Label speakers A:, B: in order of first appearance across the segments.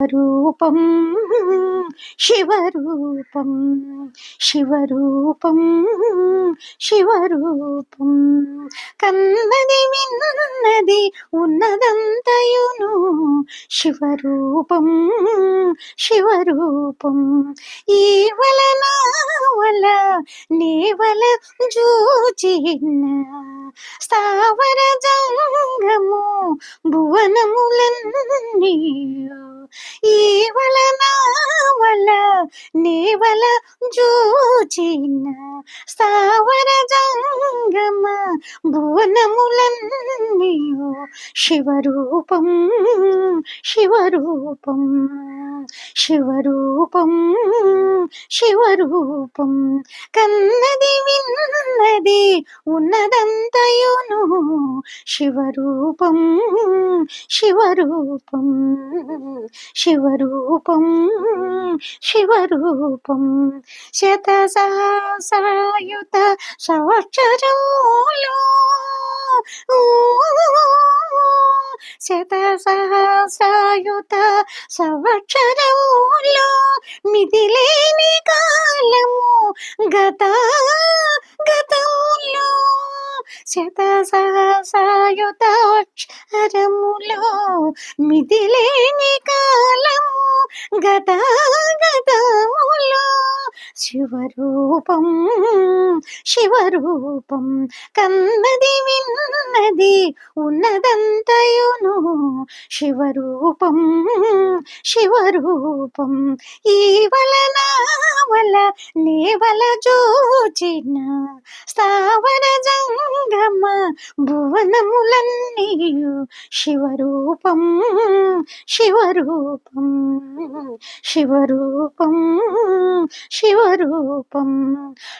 A: రూపం శివరూపం శివరూపం శివరూపం. కన్నది విన్నది ఉన్నదంతయును శివరూపం శివరూపం. ఈ వలన వల నేవల జూచిన్న స్థావర జంగము భువనములన్నీ ఈ వల నా వల నీ వల చూచిన స్థావర జంగమ భువనములన్నీ శివరూపం శివరూపం శివరూపం శివరూపం. కన్నది విన్నది ఉన్నదంతయును శివరూపం శివరూపం శివరూపం శివరూపం. శత సహసాయుత సంవత్సరములు శత సహసాయుత సంవత్సరములు మిదిలేని కాలము గత గతములో శత సహసాయుత అక్షరములో మిదిలేని కాలము గత గతములో. శివరూపం శివరూపం. కన్నది విన్నది ఉన్నదంతయును శివరూపం. శివరూపం ఈవల నావల వల నేవల జోచిన. స్థావర జంగమ భువనములన్నీ శివరూపం శివరూపం శివరూపం శివరూపం.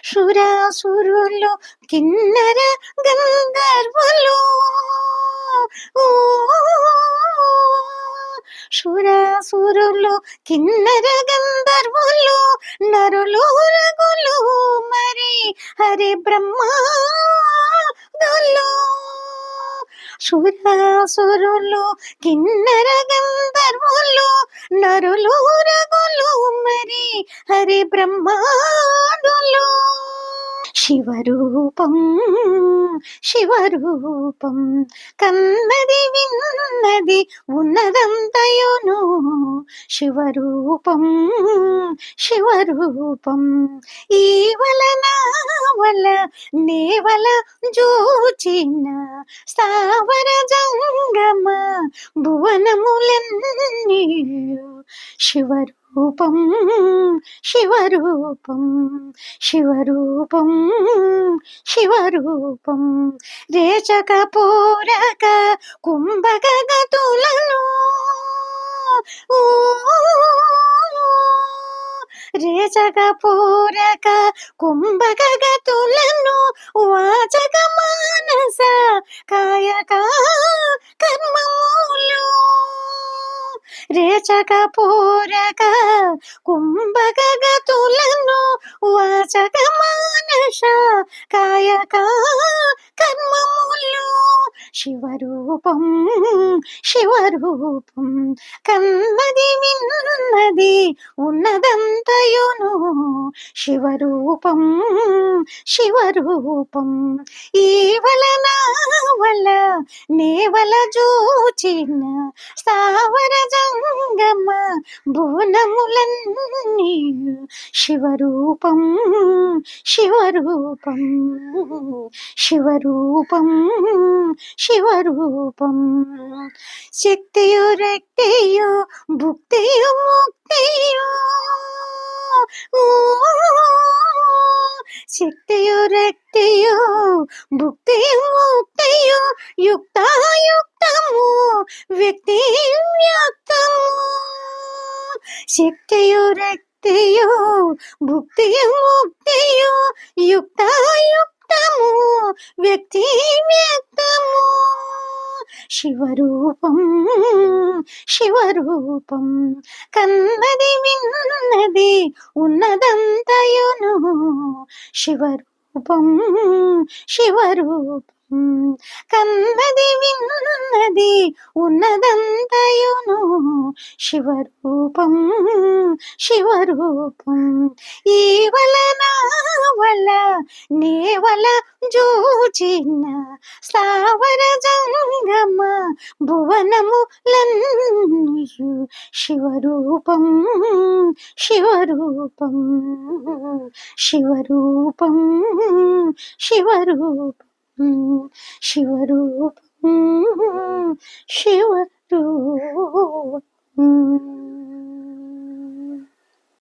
A: సురాసురులు కిన్నర గంధర్వులు ఓ సురాసురులు కిన్నర గంధర్వులు నరులు రగులు మరి హరి బ్రహ్మాదులు సురాసురులు కిన్నర గంధర్వులు నరులు రగులు మరి హరి బ్రహ్మాదులు శివరూపం శివరూపం. కన్నది విన్నది ఉన్నదంతయును శివరూపం శివరూపం. ఈ వలన వల నేవల జూచిన స్థావర జంగమ భువనములన్నీ శివరూపం శివరూపం శివరూపం శివరూపం. రేచక పూరక కుంభక గతులను రేచక పూరక కుంభక గతులను వాచక మానస కాయక కర్మములు రేచక పూరక కుంభక గతులను వాచక మానస కాయక కర్మములు శివరూపం శివరూపం. కన్నది మిన్నది ఉన్నదంతయును. శివరూపం శివరూపం. ఈవల నావల నేవల జూచిన సావర జంగమ భువనములన్నీ. శివరూపం శివరూపం శివరూపం. ശിവരൂപം. ശക്തിയോ രക്തയോ ഭുക്തിയോ മുക്തിയോ? ശക്തിയോ രക്തയോ ഭുക്തിയോ മുക്തിയോ? യുക്തായുക്തമോ? വ്യക്തിയും വ്യാക്തമോ ശക്തിയോ രക്തയോ ഭുക്തിയോ മുക്തിയോ? യുക്തായുക്ത యుక్తాయుక్తము వ్యక్తి వ్యక్తము శివరూపం శివరూపం కన్నది విన్నది ఉన్నదంతయును శివరూపం శివరూపం కన్నది విన్నది ఉన్నదంతయును శివరూపం శివరూపం. ఈ వలన వల నేవల జూచిన స్థావర జంగమ భువనములన్నయు శివరూపం శివరూపం శివరూపం శివరూపం. శివరూపం శివరూపం